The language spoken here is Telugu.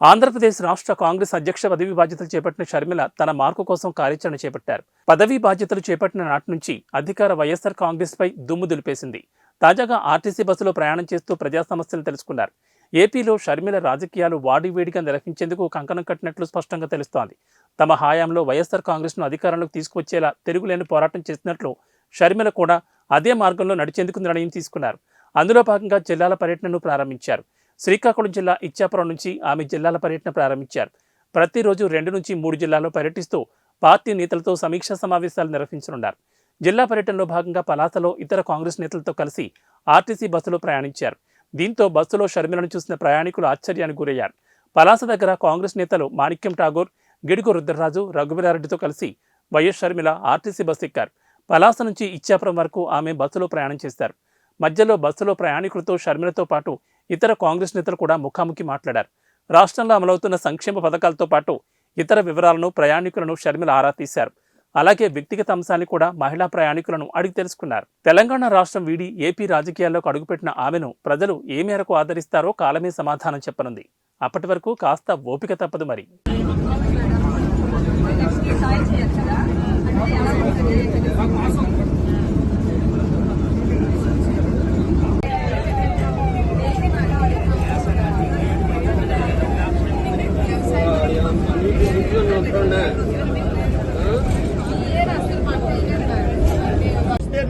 ఆంధ్రప్రదేశ్ రాష్ట్ర కాంగ్రెస్ అధ్యక్ష పదవి బాధ్యతలు చేపట్టిన షర్మిల తన మార్కు కోసం కార్యాచరణ చేపట్టారు. పదవీ బాధ్యతలు చేపట్టిన నాటి నుంచి అధికార వైఎస్ఆర్ కాంగ్రెస్ పై దుమ్ము దులిపేసింది. తాజాగా ఆర్టీసీ బస్సులో ప్రయాణం చేస్తూ ప్రజా సమస్యలు తెలుసుకున్నారు. ఏపీలో షర్మిల రాజకీయాలు వాడివేడిగా నిర్వహించేందుకు కంకణం కట్టినట్లు స్పష్టంగా తెలుస్తోంది. తమ హయాంలో వైఎస్ఆర్ కాంగ్రెస్ను అధికారంలోకి తీసుకువచ్చేలా తిరుగులేని పోరాటం చేసినట్లు షర్మిల కూడా అదే మార్గంలో నడిచేందుకు నిర్ణయం తీసుకున్నారు. అందులో భాగంగా జిల్లాల పర్యటనను ప్రారంభించారు. శ్రీకాకుళం జిల్లా ఇచ్చాపురం నుంచి ఆమె జిల్లాల పర్యటన ప్రారంభించారు. ప్రతిరోజు రెండు నుంచి మూడు జిల్లాల్లో పర్యటిస్తూ పార్టీ నేతలతో సమీక్షా సమావేశాలు నిర్వహించనున్నారు. జిల్లా పర్యటనలో భాగంగా పలాసలో ఇతర కాంగ్రెస్ నేతలతో కలిసి ఆర్టీసీ బస్సులో ప్రయాణించారు. దీంతో బస్సులో షర్మిలను చూసిన ప్రయాణికులు ఆశ్చర్యానికి గురయ్యారు. పలాస దగ్గర కాంగ్రెస్ నేతలు మాణిక్యం ఠాగూర్ గిడుగు రుద్రరాజు రఘువీరారెడ్డితో కలిసి వైఎస్ షర్మిల ఆర్టీసీ బస్సు ఎక్కారు. పలాస నుంచి ఇచ్చాపురం వరకు ఆమె బస్సులో ప్రయాణం చేశారు. మధ్యలో బస్సులో ప్రయాణికులతో షర్మిలతో పాటు ఇతర కాంగ్రెస్ నేతలు కూడా ముఖాముఖి మాట్లాడారు. రాష్ట్రంలో అమలవుతున్న సంక్షేమ పథకాలతో పాటు ఇతర వివరాలను ప్రయాణికులను షర్మిల ఆరా తీశారు. అలాగే వ్యక్తిగత అంశాన్ని కూడా మహిళా ప్రయాణికులను అడిగి తెలుసుకున్నారు. తెలంగాణ రాష్ట్రం వీడి ఏపీ రాజకీయాల్లోకి అడుగుపెట్టిన ఆమెను ప్రజలు ఏ మేరకు ఆదరిస్తారో కాలమే సమాధానం చెప్పనుంది. అప్పటి వరకు కాస్త ఓపిక తప్పదు మరి.